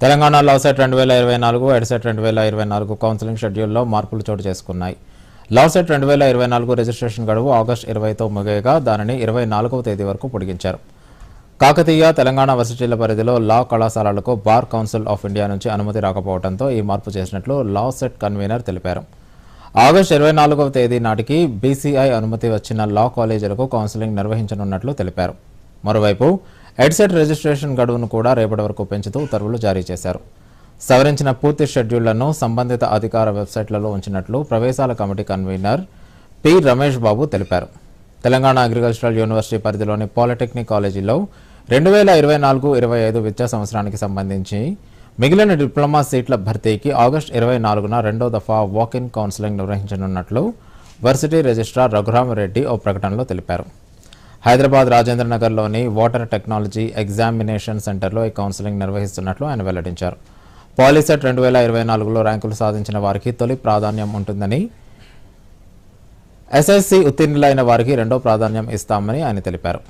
తెలంగాణ లవ్సెట్ రెండు వేల ఇరవై నాలుగు ఎడ్సెట్ రెండు వేల ఇరవై నాలుగు కౌన్సిలింగ్ షెడ్యూల్లో మార్పులు చోటు చేసుకున్నాయి. లవ్సెట్ రెండు వేల ఇరవై నాలుగు రిజిస్ట్రేషన్ గడువు ఆగస్టు ఇరవైతో ముగియగా దానిని ఇరవై నాలుగవ తేదీ వరకు పొడిగించారు. కాకతీయ తెలంగాణ వర్సిటీల పరిధిలో లా కళాశాలలకు బార్ కౌన్సిల్ ఆఫ్ ఇండియా నుంచి అనుమతి రాకపోవడంతో ఈ మార్పు చేసినట్లు లా సెట్ కన్వీనర్ తెలిపారు. ఆగస్టు ఇరవై నాలుగవ తేదీ నాటికి బీసీఐ అనుమతి వచ్చిన లా కాలేజీలకు కౌన్సిలింగ్ నిర్వహించనున్నట్లు తెలిపారు. మరోవైపు హెడ్సెట్ రిజిస్ట్రేషన్ గడువును కూడా రేపటి వరకు పెంచుతూ ఉత్తర్వులు జారీ చేశారు. సవరించిన పూర్తి షెడ్యూళ్ళను సంబంధిత అధికార వెబ్సైట్లలో ఉంచినట్లు ప్రవేశాల committee convener P. Ramesh Babu తెలిపారు. తెలంగాణ అగ్రికల్చరల్ యూనివర్సిటీ పరిధిలోని పాలిటెక్నిక్ కాలేజీలో రెండు వేల ఇరవై నాలుగు ఇరవై ఐదు విద్యా సంవత్సరానికి సంబంధించి మిగిలిన డిప్లొమా సీట్ల భర్తీకి ఆగస్టు ఇరవై నాలుగున రెండో దఫా వాక్ ఇన్ కౌన్సిలింగ్ నిర్వహించనున్నట్లు వర్సిటీ రిజిస్ట్రార్ రఘురామరెడ్డి ఓ ప్రకటనలో తెలిపారు. హైదరాబాద్ రాజేంద్ర నగర్లోని వాటర్ టెక్నాలజీ ఎగ్జామినేషన్ సెంటర్లో ఈ కౌన్సిలింగ్ నిర్వహిస్తున్నట్లు ఆయన వెల్లడించారు. పాలిసెట్ రెండు వేల ఇరవై నాలుగులో ర్యాంకులు సాధించిన వారికి తొలి ప్రాధాన్యం ఉంటుందని ఎస్ఎస్సి ఉత్తీర్ణులైన వారికి రెండో ప్రాధాన్యం ఇస్తామని ఆయన తెలిపారు.